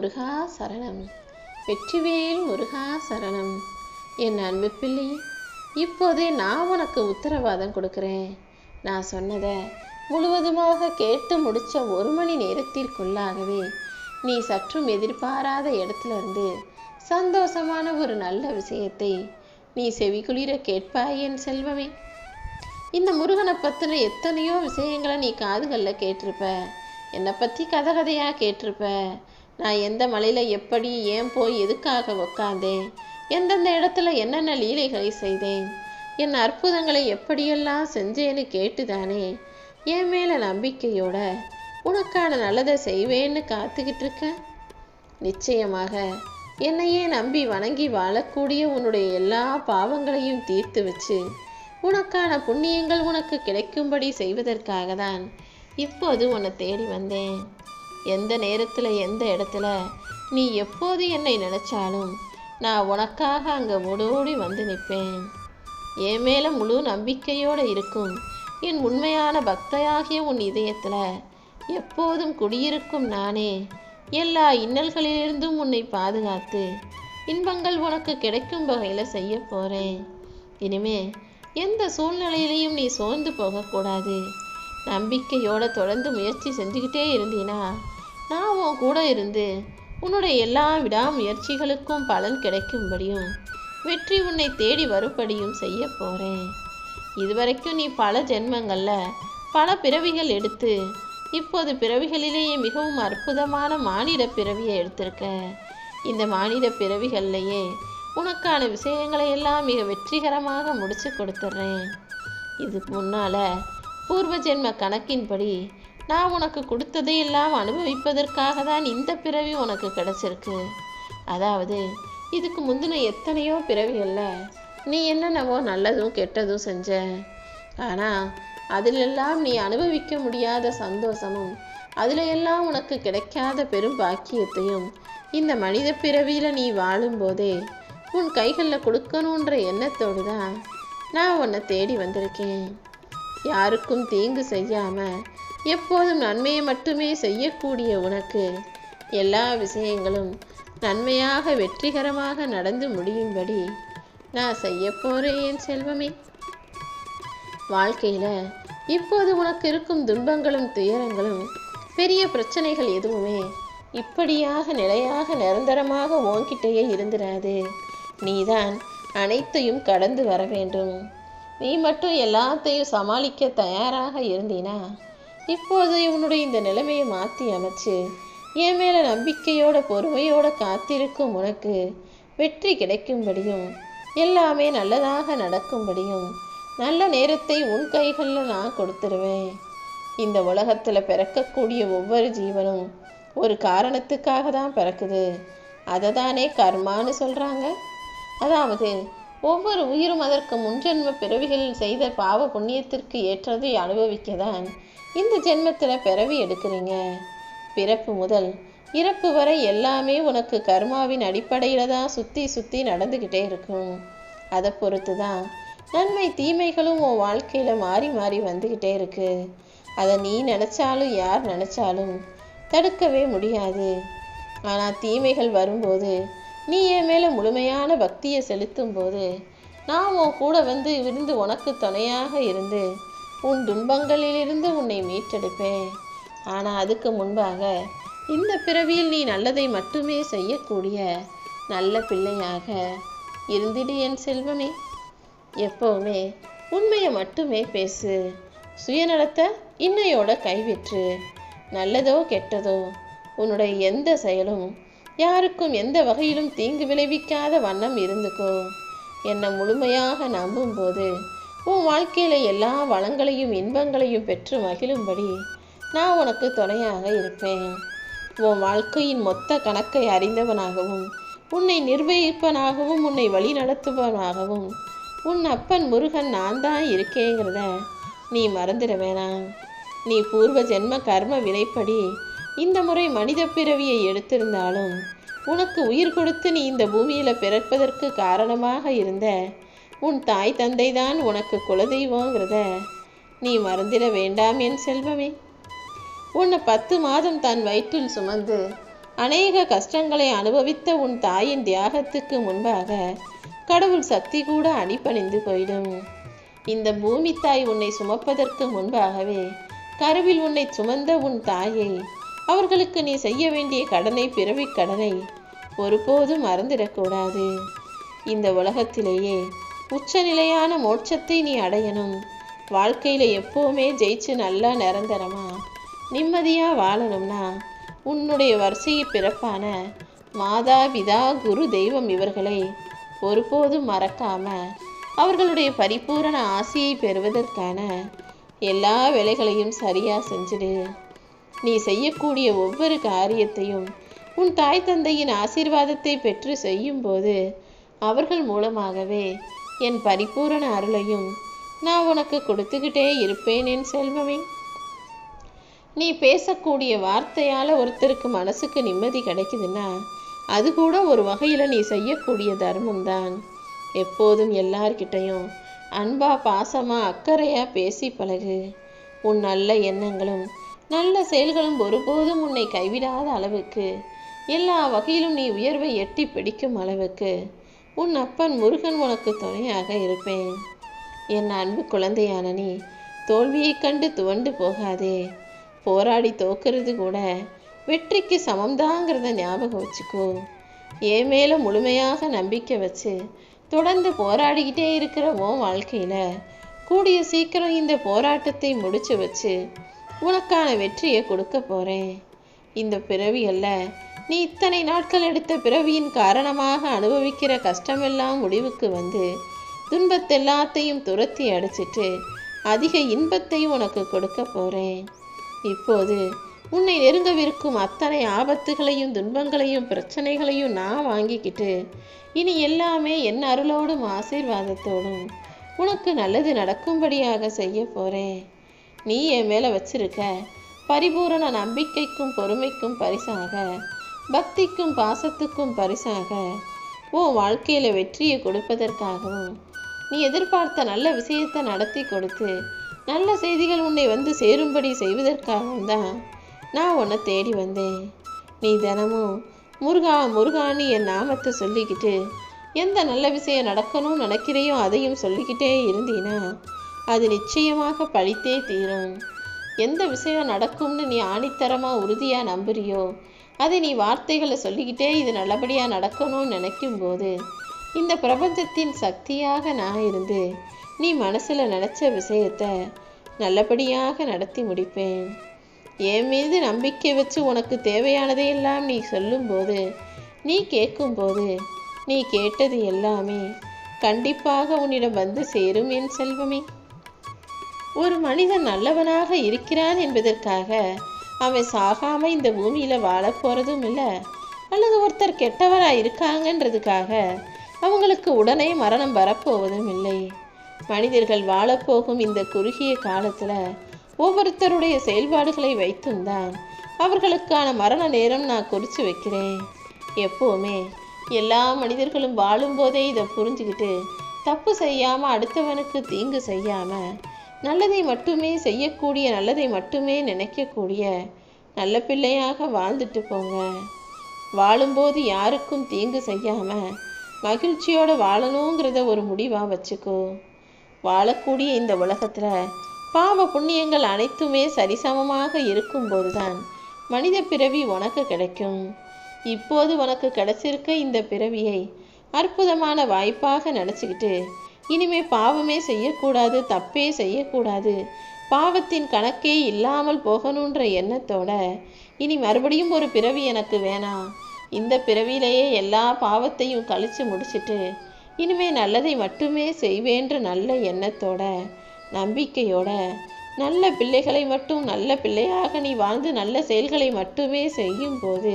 முருகா சரணம். வெற்றிவேல் முருகா சரணம். என் அன்பு பிள்ளை இப்போதே நான் உனக்கு உத்தரவாதம் கொடுக்குறேன். நான் சொன்னதை முழுவதுமாக கேட்டு முடித்த ஒரு மணி நேரத்திற்குள்ளாகவே நீ சற்றும் எதிர்பாராத இடத்துல இருந்து சந்தோஷமான ஒரு நல்ல விஷயத்தை நீ செவிகுளிர கேட்பாய் என் செல்வமே. இந்த முருகனை பற்றின எத்தனையோ விஷயங்களை நீ காதுகளில் கேட்டிருப்ப. என்னை பற்றி கதை கதையாக கேட்டிருப்ப. நான் எந்த மலையில் எப்படி ஏன் போய் எதுக்காக உக்காந்தேன்? எந்தெந்த இடத்துல என்னென்ன லீலைகளை செய்தேன்? என் அற்புதங்களை எப்படியெல்லாம் செஞ்சேன்னு கேட்டுதானே? என் மேலே நம்பிக்கையோட உனக்கான நல்லதை செய்வேன்னு காத்துக்கிட்டு இருக்க? நிச்சயமாக என்னையே நம்பி வணங்கி வாழக்கூடிய உன்னுடைய எல்லா பாவங்களையும் தீர்த்து வச்சு உனக்கான புண்ணியங்கள் உனக்கு கிடைக்கும்படி செய்வதற்காக தான் இப்போது உன்னை தேடி வந்தேன். எந்த நேரத்தில் எந்த இடத்துல நீ எப்போது என்னை நினைச்சாலும் நான் உனக்காக அங்கே ஓடோடி வந்து நிற்பேன். என் மேலே முழு நம்பிக்கையோடு இருக்கும் என் உண்மையான பக்தையாகிய உன் இதயத்தில் எப்போதும் குடியிருக்கும் நானே. எல்லா இன்னல்களிலிருந்தும் உன்னை பாதுகாத்து இன்பங்கள் உனக்கு கிடைக்கும் வகையில் செய்ய போகிறேன் இனிமே எந்த சூழ்நிலையிலையும் நீ சோர்ந்து போகக்கூடாது. நம்பிக்கையோட தொடர்ந்து முயற்சி செஞ்சுக்கிட்டே இருந்தீனா நான் உன் கூட இருந்து உன்னுடைய எல்லா விடாமுயற்சிகளுக்கும் பலன் கிடைக்கும்படியும் வெற்றி உன்னை தேடி வரும்படியும் செய்ய போகிறேன் இதுவரைக்கும் நீ பல ஜென்மங்களில் பல பிறவிகள் எடுத்து இப்போது பிறவிகளிலேயே மிகவும் அற்புதமான மானிட பிறவியை எடுத்திருக்க. இந்த மானிட பிறவிகள்லையே உனக்கான விஷயங்களை எல்லாம் மிக வெற்றிகரமாக முடிச்சு கொடுத்துட்றேன் இதுக்கு முன்னால் பூர்வ ஜென்ம கணக்கின்படி நான் உனக்கு கொடுத்ததையெல்லாம் அனுபவிப்பதற்காக தான் இந்த பிறவி உனக்கு கிடைச்சிருக்கு. அதாவது இதுக்கு முந்தின எத்தனையோ பிறவிகளில் நீ என்னென்னவோ நல்லதும் கெட்டதும் செஞ்ச. ஆனால் அதிலெல்லாம் நீ அனுபவிக்க முடியாத சந்தோஷமும் அதில் எல்லாம் உனக்கு கிடைக்காத பெரும் பாக்கியத்தையும் இந்த மனித பிறவியில் நீ வாழும்போதே உன் கைகளில் கொடுக்கணுன்ற எண்ணத்தோடு தான் நான் உன்னை தேடி வந்திருக்கேன். யாருக்கும் தீங்கு செய்யாமல் எப்போதும் நன்மையை மட்டுமே செய்யக்கூடிய உனக்கு எல்லா விஷயங்களும் நன்மையாக வெற்றிகரமாக நடந்து முடியும்படி நான் செய்ய போகிறேன் என் செல்வமே. வாழ்க்கையில் இப்போது உனக்கு இருக்கும் துன்பங்களும் துயரங்களும் பெரிய பிரச்சனைகள் எதுவுமே இப்படியாக நிலையாக நிரந்தரமாக ஓங்கிட்டேயே இருந்துராது. நீதான் அனைத்தையும் கடந்து வர வேண்டும். நீ மட்டும் எல்லாத்தையும் சமாளிக்க தயாராக இருந்தீனா இப்போது இவனுடைய இந்த நிலைமையை மாற்றி அமைச்சு என் மேலே நம்பிக்கையோட பொறுமையோட காத்திருக்கும் உனக்கு வெற்றி கிடைக்கும்படியும் எல்லாமே நல்லதாக நடக்கும்படியும் நல்ல நேரத்தை உன் கைகளில் நான் கொடுத்துருவேன். இந்த உலகத்தில் பிறக்கக்கூடிய ஒவ்வொரு ஜீவனும் ஒரு காரணத்துக்காக தான் பிறக்குது. அதை தானே கர்மான்னு சொல்கிறாங்க அதாவது ஒவ்வொரு உயிரும் அதற்கு முன்ஜென்ம பிறவிகளில் செய்த பாவ புண்ணியத்திற்கு ஏற்றதை அனுபவிக்க தான் இந்த ஜென்மத்தில் பிறவி எடுக்கிறீங்க. பிறப்பு முதல் இறப்பு வரை எல்லாமே உனக்கு கர்மாவின் அடிப்படையில் தான் சுற்றி சுற்றி நடந்துக்கிட்டே இருக்கும். அதை பொறுத்து தான் நன்மை தீமைகளும் உன் வாழ்க்கையில் மாறி மாறி வந்துக்கிட்டே இருக்கு. அதை நீ நினச்சாலும் யார் நினச்சாலும் தடுக்கவே முடியாது. ஆனால் தீமைகள் வரும்போது நீ என் மேலே முழுமையான பக்தியை செலுத்தும் போது நான் உன் கூட வந்து இருந்து உனக்கு துணையாக இருந்து உன் துன்பங்களிலிருந்து உன்னை மீட்டெடுப்பேன். ஆனால் அதுக்கு முன்பாக இந்த பிறவியில் நீ நல்லதை மட்டுமே செய்யக்கூடிய நல்ல பிள்ளையாக இருந்திடு என் செல்வமே. எப்போவுமே உண்மையை மட்டுமே பேசு. சுயநலத்தை இன்னையோட கைவிற்று. நல்லதோ கெட்டதோ உன்னுடைய எந்த செயலும் யாருக்கும் எந்த வகையிலும் தீங்கு விளைவிக்காத வண்ணம் இருந்துக்கோ. என்னை முழுமையாக நம்பும்போது உன் வாழ்க்கையில் எல்லா வளங்களையும் இன்பங்களையும் பெற்று மகிழும்படி நான் உனக்கு துணையாக இருப்பேன். உன் வாழ்க்கையின் மொத்த கணக்கை அறிந்தவனாகவும் உன்னை நிர்வகிப்பனாகவும் உன்னை வழி நடத்துபவனாகவும் உன் அப்பன் முருகன் நான் தான் இருக்கேங்கிறத நீ மறந்துட வேணாம். நீ பூர்வ ஜென்ம கர்ம வினைப்படி இந்த முறை மனித பிறவியை எடுத்திருந்தாலும் உனக்கு உயிர் கொடுத்து நீ இந்த பூமியில் பிறப்பதற்கு காரணமாக இருந்த உன் தாய் தந்தை தான் உனக்கு குலதெய்வங்கிறத நீ மறந்திட வேண்டாம் என் செல்வமே. உன்னை பத்து மாதம் தன் வயிற்றில் சுமந்து அநேக கஷ்டங்களை அனுபவித்த உன் தாயின் தியாகத்துக்கு முன்பாக கடவுள் சக்தி கூட அடிப்பணிந்து போயிடும். இந்த பூமி தாய் உன்னை சுமப்பதற்கு முன்பாகவே கருவில் உன்னை சுமந்த உன் தாயை அவர்களுக்கு நீ செய்ய வேண்டிய கடனை பிறவி கடனை ஒருபோதும் மறந்திடக்கூடாது. இந்த உலகத்திலேயே உச்சநிலையான மோட்சத்தை நீ அடையணும். வாழ்க்கையில எப்பவுமே ஜெயிச்சு நல்லா நிரந்தரமா நிம்மதியா வாழணும்னா உன்னுடைய வரிசையை பிறப்பான மாதா பிதா குரு தெய்வம் இவர்களை ஒருபோதும் மறக்காம அவர்களுடைய பரிபூரண ஆசையை பெறுவதற்கான எல்லா வேலைகளையும் சரியா செஞ்சிடு. நீ செய்யக்கூடிய ஒவ்வொரு காரியத்தையும் உன் தாய் தந்தையின் ஆசீர்வாதத்தை பெற்று செய்யும்போது அவர்கள் மூலமாகவே என் பரிபூரண அருளையும் நான் உனக்கு கொடுத்துக்கிட்டே இருப்பேன் என் செல்வமே. நீ பேசக்கூடிய வார்த்தையால் ஒருத்தருக்கு மனசுக்கு நிம்மதி கிடைக்குதுன்னா அது கூட ஒரு வகையில் நீ செய்யக்கூடிய தர்மம் தான் எப்போதும் எல்லார்கிட்டையும் அன்பா பாசமாக அக்கறையாக பேசி பழகு. உன் நல்ல எண்ணங்களும் நல்ல செயல்களும் ஒருபோதும் உன்னை கைவிடாத அளவுக்கு. எல்லா வகையிலும் நீ உயர்வை எட்டி பிடிக்கும் அளவுக்கு. உன் அப்பன் முருகன் உனக்கு துணையாக இருப்பேன். என் அன்பு குழந்தையான நீ தோல்வியைக் கண்டு துவண்டு போகாதே. போராடி தோக்கிறது கூட வெற்றிக்கு சமம்தாங்கிறத ஞாபகம் வச்சுக்கோ. என் மேலே முழுமையாக நம்பிக்கை வச்சு தொடர்ந்து போராடிக்கிட்டே இருக்கிற உன் வாழ்க்கையில் கூடிய சீக்கிரம் இந்த போராட்டத்தை முடிச்சு வச்சு உனக்கான வெற்றியை கொடுக்க போறேன். இந்த பிறவி அல்ல. நீ இத்தனை நாட்கள் எடுத்த பிறவியின் காரணமாக அனுபவிக்கிற கஷ்டமெல்லாம் முடிவுக்கு வந்து துன்பத்தெல்லாத்தையும் துரத்தி அடிச்சிட்டு அதிக இன்பத்தை உனக்கு கொடுக்க போறேன். இப்போது உன்னை நெருங்கவிருக்கும் அத்தனை ஆபத்துகளையும் துன்பங்களையும் பிரச்சனைகளையும் நான் வாங்கிக்கிட்டு இனி எல்லாமே என் அருளோடும் ஆசீர்வாதத்தோடும் உனக்கு நல்லது நடக்கும்படியாக செய்ய போறேன். நீ என் மேலே வச்சிருக்க பரிபூரண நம்பிக்கைக்கும் பொறுமைக்கும் பரிசாக பக்திக்கும் பாசத்துக்கும் பரிசாக உன் வாழ்க்கையில் வெற்றியை கொடுப்பதற்காகவும் நீ எதிர்பார்த்த நல்ல விஷயத்தை நடத்தி கொடுத்து நல்ல செய்திகள் உன்னை வந்து சேரும்படி செய்வதற்காகவும் தான் நான் உன்னை தேடி வந்தேன். நீ தினமும் முருகா முருகான்னு என் நாமத்தை சொல்லிக்கிட்டு எந்த நல்ல விஷயம் நடக்கணும்னு நினைக்கிறையோ அதையும் சொல்லிக்கிட்டே இருந்தீனா அது நிச்சயமாக பழித்தே தீரும். எந்த விஷயம் நடக்கும்னு நீ ஆணித்தரமாக உறுதியாக நம்புறியோ அதை நீ வார்த்தைகளை சொல்லிக்கிட்டே இது நல்லபடியாக நடக்கணும்னு நினைக்கும் போது இந்த பிரபஞ்சத்தின் சக்தியாக நான் இருந்து நீ மனசில் நினச்ச விஷயத்த நல்லபடியாக நடத்தி முடிப்பேன். என் மீது நம்பிக்கை வச்சு உனக்கு தேவையானதையெல்லாம் நீ சொல்லும்போது நீ கேட்கும்போது நீ கேட்டது எல்லாமே கண்டிப்பாக உன்னிடம் வந்து சேரும் என் செல்வமே. ஒரு மனிதன் நல்லவனாக இருக்கிறான் என்பதற்காக அவன் சாகாம இந்த பூமியில வாழப் போறதும் இல்லை. அல்லது ஒருத்தர் கெட்டவரா இருக்காங்கன்றதுக்காக அவங்களுக்கு உடனே மரணம் வரப்போவதும் இல்லை. மனிதர்கள் வாழப்போகும் இந்த குறுகிய காலத்துல ஒவ்வொருத்தருடைய செயல்பாடுகளை வைத்தும் தான் அவர்களுக்கான மரண நேரம் நான் குறித்து வைக்கிறேன். எப்போவுமே எல்லா மனிதர்களும் வாழும்போதே இதை புரிஞ்சுக்கிட்டு தப்பு செய்யாமல் அடுத்தவனுக்கு தீங்கு செய்யாமல் நல்லதை மட்டுமே செய்யக்கூடிய நல்லதை மட்டுமே நினைக்கக்கூடிய நல்ல பிள்ளையாக வாழ்ந்துட்டு போங்க. வாழும்போது யாருக்கும் தீங்கு செய்யாம மகிழ்ச்சியோட வாழணுங்கிறத ஒரு முடிவா வச்சுக்கோ. வாழக்கூடிய இந்த உலகத்துல பாவ புண்ணியங்கள் அனைத்துமே சரிசமமாக இருக்கும்போதுதான் மனித பிறவி உனக்கு கிடைக்கும். இப்போது உனக்கு கிடைச்சிருக்க இந்த பிறவியை அற்புதமான வாய்ப்பாக நினச்சிக்கிட்டு இனிமே பாவமே செய்யக்கூடாது தப்பே செய்யக்கூடாது. பாவத்தின் கணக்கே இல்லாமல் போகணுன்ற எண்ணத்தோட இனி மறுபடியும் ஒரு பிறவி எனக்கு வேணாம் இந்த பிறவியிலேயே எல்லா பாவத்தையும் கழித்து முடிச்சிட்டு இனிமே நல்லதை மட்டுமே செய்வேன்ற நல்ல எண்ணத்தோட நம்பிக்கையோட நல்ல பிள்ளைகளை மட்டும் நல்ல பிள்ளையாக நீ வாழ்ந்து நல்ல செயல்களை மட்டுமே செய்யும் போது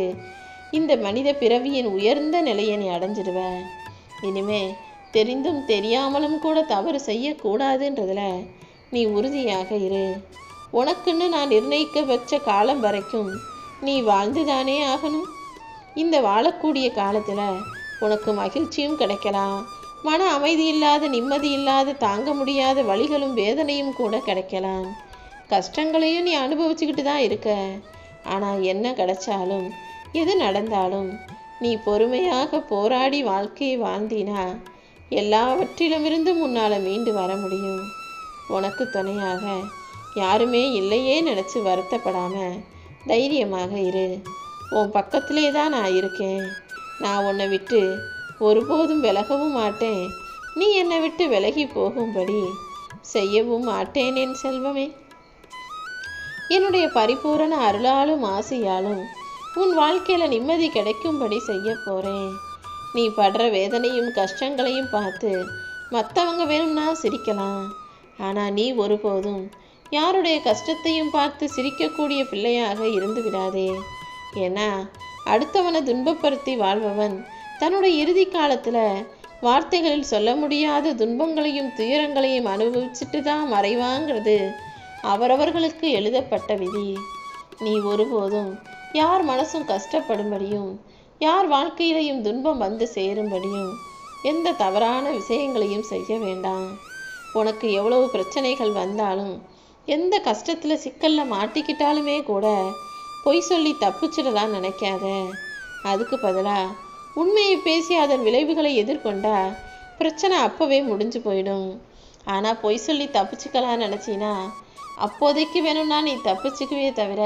இந்த மனித பிறவியின் உயர்ந்த நிலையை நீ அடைஞ்சிடுவ. இனிமே தெரிந்தும் தெரியாமலும் கூட தவறு செய்யக்கூடாதுன்றதுல நீ உறுதியாக இரு. உனக்குன்னு நான் நிர்ணயிக்க வச்ச காலம் வரைக்கும் நீ வாழ்ந்துதானே ஆகணும்? இந்த வாழக்கூடிய காலத்தில் உனக்கு மகிழ்ச்சியும் கிடைக்கலாம். மன அமைதி இல்லாத நிம்மதி இல்லாத தாங்க முடியாத வழிகளும் வேதனையும் கூட கிடைக்கலாம். கஷ்டங்களையும் நீ அனுபவிச்சுக்கிட்டு தான் இருக்க. ஆனால் என்ன கிடைச்சாலும் எது நடந்தாலும் நீ பொறுமையாக போராடி வாழ்க்கையை வாழ்ந்தினா எல்லாவற்றிலுமிருந்து முன்னால் மீண்டு வர முடியும். உனக்கு துணையாக யாருமே இல்லையே நினச்சி வருத்தப்படாமல் தைரியமாக இரு. உன் பக்கத்திலே தான் நான் இருக்கேன். நான் உன்னை விட்டு ஒருபோதும் விலகவும் மாட்டேன். நீ என்னை விட்டு விலகி போகும்படி செய்யவும் மாட்டேன் என் செல்வமே. என்னுடைய பரிபூரண அருளாலும் ஆசையாலும் உன் வாழ்க்கையில் நிம்மதி கிடைக்கும்படி செய்ய போகிறேன் நீ படுற வேதனையும் கஷ்டங்களையும் பார்த்து மற்றவங்க வேணும்னா சிரிக்கலாம். ஆனால் நீ ஒருபோதும் யாருடைய கஷ்டத்தையும் பார்த்து சிரிக்கக்கூடிய பிள்ளையாக இருந்து விடாதே. ஏன்னா அடுத்தவனை துன்பப்படுத்தி வாழ்பவன் தன்னுடைய இறுதி காலத்தில் வார்த்தைகளில் சொல்ல முடியாத துன்பங்களையும் துயரங்களையும் அனுபவிச்சுட்டு தான் மறைவாங்கிறது அவரவர்களுக்கு எழுதப்பட்ட விதி. நீ ஒருபோதும் யார் மனசும் கஷ்டப்படும்படியும் யார் வாழ்க்கையிலையும் துன்பம் வந்து சேரும்படியும் எந்த தவறான விஷயங்களையும் செய்ய வேண்டாம். உனக்கு எவ்வளவு பிரச்சனைகள் வந்தாலும் எந்த கஷ்டத்தில் சிக்கலில் மாட்டிக்கிட்டாலுமே கூட பொய் சொல்லி தப்பிச்சிடலாம் நினைக்காத. அதுக்கு பதிலாக உண்மையை பேசி அதன் விளைவுகளை எதிர்கொண்டா பிரச்சனை அப்போவே முடிஞ்சு போயிடும். ஆனால் பொய் சொல்லி தப்பிச்சுக்கலாம் நினச்சினா அப்போதைக்கு வேணும்னா நீ தப்பிச்சுக்குவே தவிர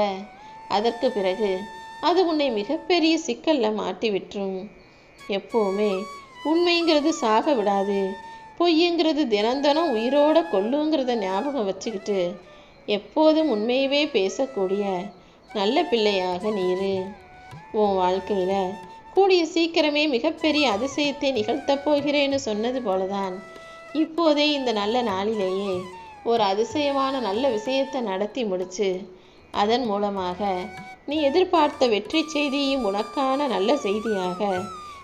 அதற்கு பிறகு அது உன்னை மிகப்பெரிய சிக்கலில் மாட்டி விட்டுரும் எப்போவுமே உண்மைங்கிறது சாக விடாது. பொய்யுங்கிறது தினந்தனம் உயிரோட கொல்லுங்கிறத ஞாபகம் வச்சுக்கிட்டு எப்போதும் உண்மையவே பேசக்கூடிய நல்ல பிள்ளையாக நீரு உன் வாழ்க்கையில் கூடிய சீக்கிரமே மிகப்பெரிய அதிசயத்தை நிகழ்த்தப் போகிறேன்னு சொன்னது போலதான் இப்போதே இந்த நல்ல நாளிலேயே ஒரு அதிசயமான நல்ல விஷயத்தை நடத்தி முடிச்சு அதன் மூலமாக நீ எதிர்பார்த்த வெற்றி செய்தியும் உனக்கான நல்ல செய்தியாக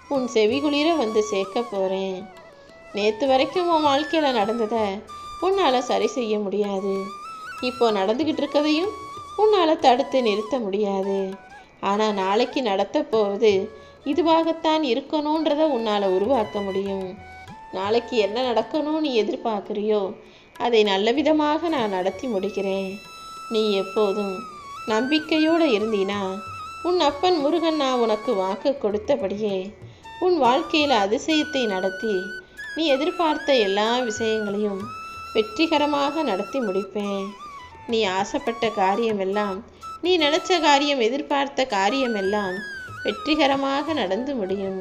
உன் செவிகுளிர வந்து சேர்க்க போகிறேன் நேற்று வரைக்கும் உன் வாழ்க்கையில் நடந்ததை உன்னால் சரி செய்ய முடியாது. இப்போ நடந்துக்கிட்டு இருக்கதையும் உன்னால் தடுத்து நிறுத்த முடியாது. ஆனால் நாளைக்கு நடத்த போவது இதுவாகத்தான் இருக்கணுன்றதை உன்னால் உருவாக்க முடியும். நாளைக்கு என்ன நடக்கணும்னு நீ எதிர்பார்க்குறியோ அதை நல்ல விதமாக நான் நடத்தி முடிக்கிறேன். நீ எப்போதும் நம்பிக்கையோடு இருந்தீனா? உன் அப்பன் முருகன் நான் உனக்கு வாக்கு கொடுத்தபடியே உன் வாழ்க்கையில் அதிசயத்தை நடத்தி நீ எதிர்பார்த்த எல்லா விஷயங்களையும் வெற்றிகரமாக நடத்தி முடிப்பேன். நீ ஆசைப்பட்ட காரியமெல்லாம் நீ நினச்ச காரியம் எதிர்பார்த்த காரியமெல்லாம் வெற்றிகரமாக நடந்து முடியும்.